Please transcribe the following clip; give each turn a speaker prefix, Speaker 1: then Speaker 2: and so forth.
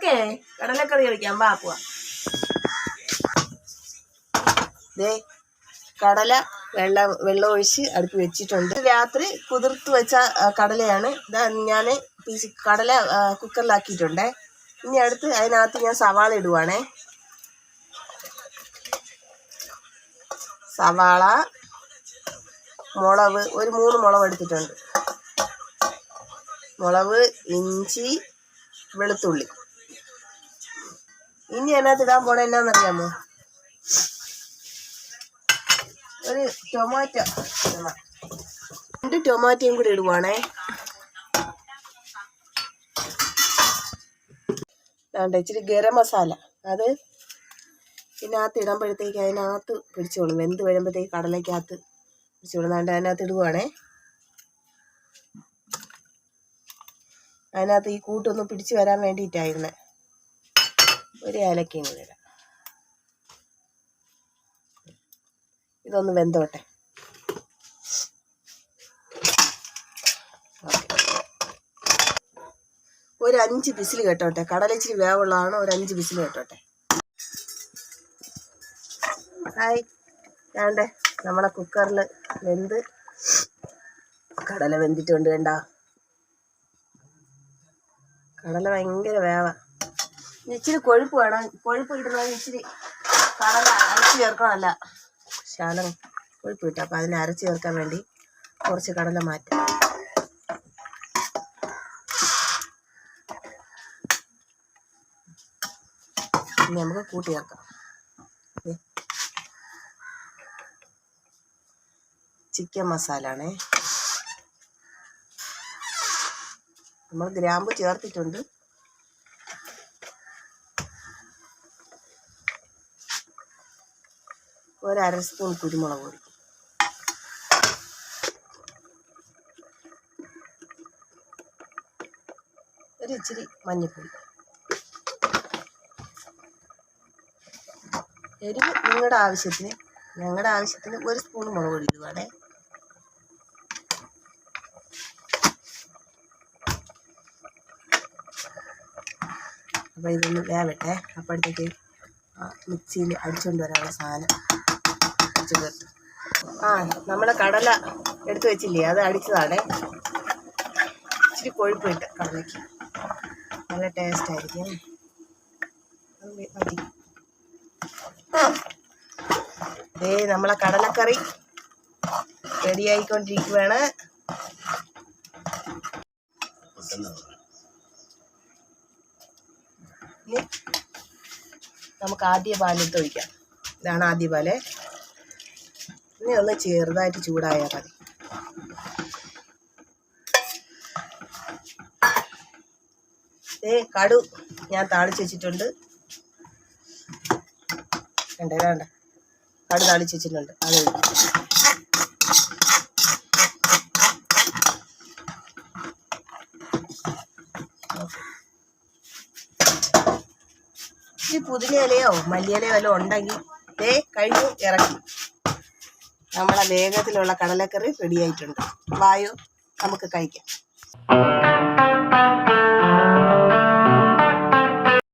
Speaker 1: നമുക്കേ കടലക്കറി കഴിക്കാം വാ പോവാ. ദേ കടല വെള്ളം വെള്ളം ഒഴിച്ച് അടുപ്പ് വെച്ചിട്ടുണ്ട്. രാത്രി കുതിർത്ത് വെച്ച കടലയാണ്. ഇതാ ഞാൻ പീസ് കടല കുക്കറിലാക്കിയിട്ടുണ്ടേ. ഇനി അടുത്ത് അതിനകത്ത് ഞാൻ സവാള ഇടുവാണേ. സവാള മുളക് ഒരു മൂന്ന് മുളക് എടുത്തിട്ടുണ്ട്. മുളക് ഇഞ്ചി വെളുത്തുള്ളി. ഇനി അതിനകത്ത് ഇടാൻ പോണ എന്നാന്നറിയാമോ? ഒരു ടൊമാറ്റോ രണ്ട് ടൊമാറ്റോയും കൂടി ഇടുവാണേ. വേണ്ട ഇച്ചിരി ഗരം മസാല. അത് ഇതിനകത്ത് ഇടുമ്പോഴത്തേക്ക് അതിനകത്ത് പിടിച്ചോളും. വെന്ത് വരുമ്പോഴത്തേക്ക് കടലയ്ക്കകത്ത് പിടിച്ചോളും. വേണ്ട അതിനകത്ത് ഇടുവാണേ. അതിനകത്ത് ഈ കൂട്ടൊന്ന് പിടിച്ചു വരാൻ വേണ്ടിയിട്ടായിരുന്നേ. ഒരു ഏലക്കയും കൂടി ഇടാം. ഇതൊന്ന് വെന്തോട്ടെ. ഒരു അഞ്ച് വിസിൽ കേട്ടോട്ടെ. കടല ഇച്ചിരി വേവുള്ളതാണ്. ഒരു അഞ്ച് വിസിൽ കേട്ടോട്ടെ. ഹായ്. വേണ്ടേ? നമ്മളെ കുക്കറിൽ വെന്ത് കടല വെന്തിട്ടുണ്ട് വേണ്ട കടല ഭയങ്കര വേവാ. ഇനി ഇച്ചിരി കൊഴുപ്പ് വേണം. കൊഴുപ്പ് കിട്ടുന്നത് ഇച്ചിരി കടല അരച്ച് ചേർക്കണമല്ല. ശാലം കൊഴുപ്പ് കിട്ടും. അപ്പം അതിനെ അരച്ച് ചേർക്കാൻ വേണ്ടി കുറച്ച് കടല മാറ്റാം. ഇനി നമുക്ക് കൂട്ടി ചേർക്കാം. ചിക്കൻ മസാല ആണേ നമ്മൾ ഗ്രാമ്പ് ചേർത്തിട്ടുണ്ട്. ഒരു അര സ്പൂൺ കുരുമുളക് പൊടി. ഒരു ഇച്ചിരി മഞ്ഞൾപ്പൊടി. എരിവ് നിങ്ങളുടെ ആവശ്യത്തിന് ഞങ്ങളുടെ ആവശ്യത്തിന് ഒരു സ്പൂൺ മുളക് പൊടി ഇടുവാണേ. അപ്പോൾ ഇതൊന്ന് വേവട്ടെ. അപ്പോഴത്തേക്ക് മിക്സിയിൽ അടിച്ചുകൊണ്ട് വരാനുള്ള സാധനം. ചേർത്ത് ആ നമ്മൾ കടല എടുത്തു വെച്ചില്ലേ അത് അടിച്ചതാണേ. ഇച്ചിരി കൊഴുപ്പ് ഇട്ട് കടലയ്ക്ക് നല്ല ടേസ്റ്റ് ആയിരിക്കും. അതേ നമ്മളെ കടലക്കറി റെഡി ആയിക്കൊണ്ടിരിക്കുകയാണ് ഇനി നമുക്ക് ആദ്യ പാലിട്ട് ഒഴിക്കാം. ഇതാണ് ആദ്യ പാൽ. ഇനി ഒന്ന് ചെറുതായിട്ട് ചൂടായാൽ മതി. ഏ കടു ഞാൻ താളിച്ച് വെച്ചിട്ടുണ്ട്. വേണ്ട വേണ്ട കടു താളിച്ച് വെച്ചിട്ടുണ്ട്. അത്. ഈ പുതിനയിലയോ മല്ലിയിലയോ വല്ലതും ഉണ്ടെങ്കിൽ ഏ കഴിഞ്ഞു ഇറക്കി. നമ്മളെ വേഗത്തിലുള്ള കടലക്കറി റെഡിയായിട്ടുണ്ട് വായു നമുക്ക് കഴിക്കാം.